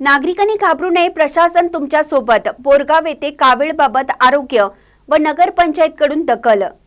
नागरिकांनी घाबरू नये प्रशासन तुमच्यासोबत बोरगाव येथे कावीळबाबत आरोग्य व नगरपंचायतकडून दखल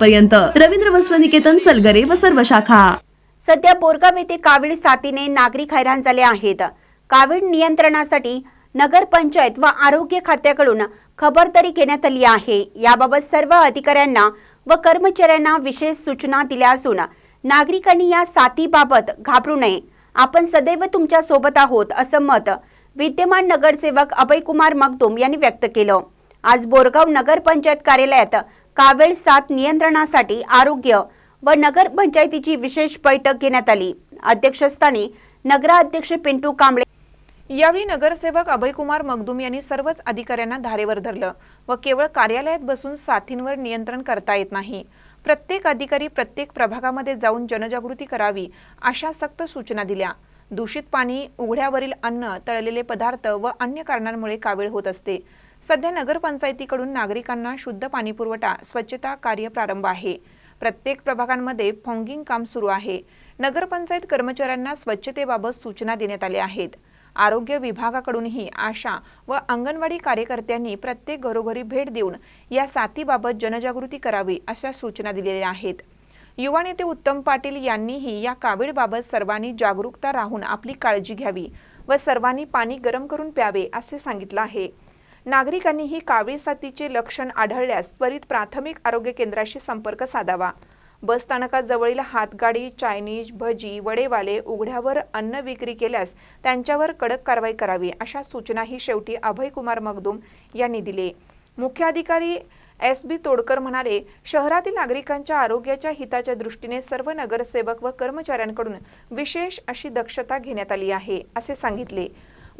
पर्यंत रवींद्र वस्त्र निकेतन सलगरे व सर्व शाखा. सध्या बोरगाव येथे कावीळ साथीने नागरिक हैराण झाले आहेत. कावीळ नियंत्रणासाठी नगरपंचायत व आरोग्य खात्याकडून खबरदारी घेण्यात आली आहे. याबाबत सर्व अधिकाऱ्यांना व कर्मचाऱ्यांना विशेष सूचना दिल्या असून नागरिकांनी या साथीबाबत घाबरू नये. आपण सदैव तुमच्यासोबत आहोत असं मत विद्यमान नगरसेवक अभयकुमार मगदुम यांनी व्यक्त केलं. आज बोरगाव नगरपंचायत कार्यालयात कावेळ साथ नियंत्रणासाठी आरोग्य व नगरपंचायतीची विशेष बैठक घेण्यात आली. अध्यक्षस्थानी नगराध्यक्ष पिंटू कांबळे यावेळी नगरसेवक अभयकुमार मगदुम यांनी सर्वच अधिकाऱ्यांना धारेवर धरलं व केवळ कार्यालयात बसून साथींवर नियंत्रण करता येत नाही. प्रत्येक अधिकारी प्रत्येक प्रभागामध्ये जाऊन जनजागृती करावी अशा सक्त सूचना दिल्या. दूषित पाणी उघड्यावरील अन्न तळलेले पदार्थ व अन्य कारणांमुळे कावीळ होत असते. सध्या नगरपंचायतीकडून नागरिकांना शुद्ध पाणीपुरवठा स्वच्छता कार्य प्रारंभ आहे. प्रत्येक प्रभागांमध्ये फॉगिंग काम सुरू आहे. नगरपंचायत कर्मचाऱ्यांना स्वच्छतेबाबत सूचना देण्यात आल्या आहेत. आरोग्य विभागाकडूनही आशा व अंगणवाडी कार्यकर्त्यांनी प्रत्येक घरोघरी भेट देऊन या साथीबाबत जनजागृती करावी अशा सूचना दिलेल्या आहेत. युवा नेते उत्तम पाटील यांनीही या कावीळबाबत सर्वांनी जागरूकता राहून आपली काळजी घ्यावी व सर्वांनी पाणी गरम करून प्यावे असे सांगितलं आहे. नागरिकांनीही कावळी साथीचे लक्षण आढळल्यास त्वरित प्राथमिक आरोग्य केंद्राशी संपर्क साधावा. बसस्थानकाजवळील हातगाडी चायनीज भजी वडेवाले उघड्यावर अन्न विक्री केल्यास त्यांच्यावर कडक कारवाई करावी अशा सूचनाही शेवटी अभयकुमार मगदुम यांनी दिले. मुख्याधिकारी एस बी तोडकर म्हणाले शहरातील नागरिकांच्या आरोग्याच्या हिताच्या दृष्टीने सर्व नगरसेवक व कर्मचाऱ्यांकडून विशेष अशी दक्षता घेण्यात आली आहे असे सांगितले.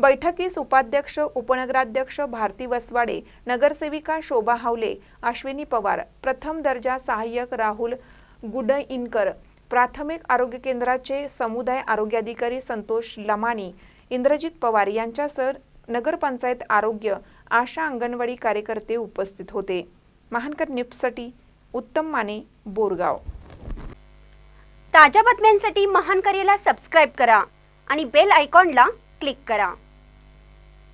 बैठकीस उपाध्यक्ष उपनगराध्यक्ष भारती वसवाडे नगरसेविका शोभा हावले अश्विनी पवार प्रथम दर्जा सहाय्यक राहुल गुडइनकर प्राथमिक आरोग्य केंद्राचे समुदाय आरोग्याधिकारी संतोष लमानी इंद्रजित पवार यांच्यासह नगरपंचायत आरोग्य आशा अंगणवाडी कार्यकर्ते उपस्थित होते. महानकर निप्ससाठी उत्तम माने बोरगाव. ताज्या बातम्यांसाठी महानकरेला सबस्क्राईब करा आणि बेल आयकॉनला क्लिक करा.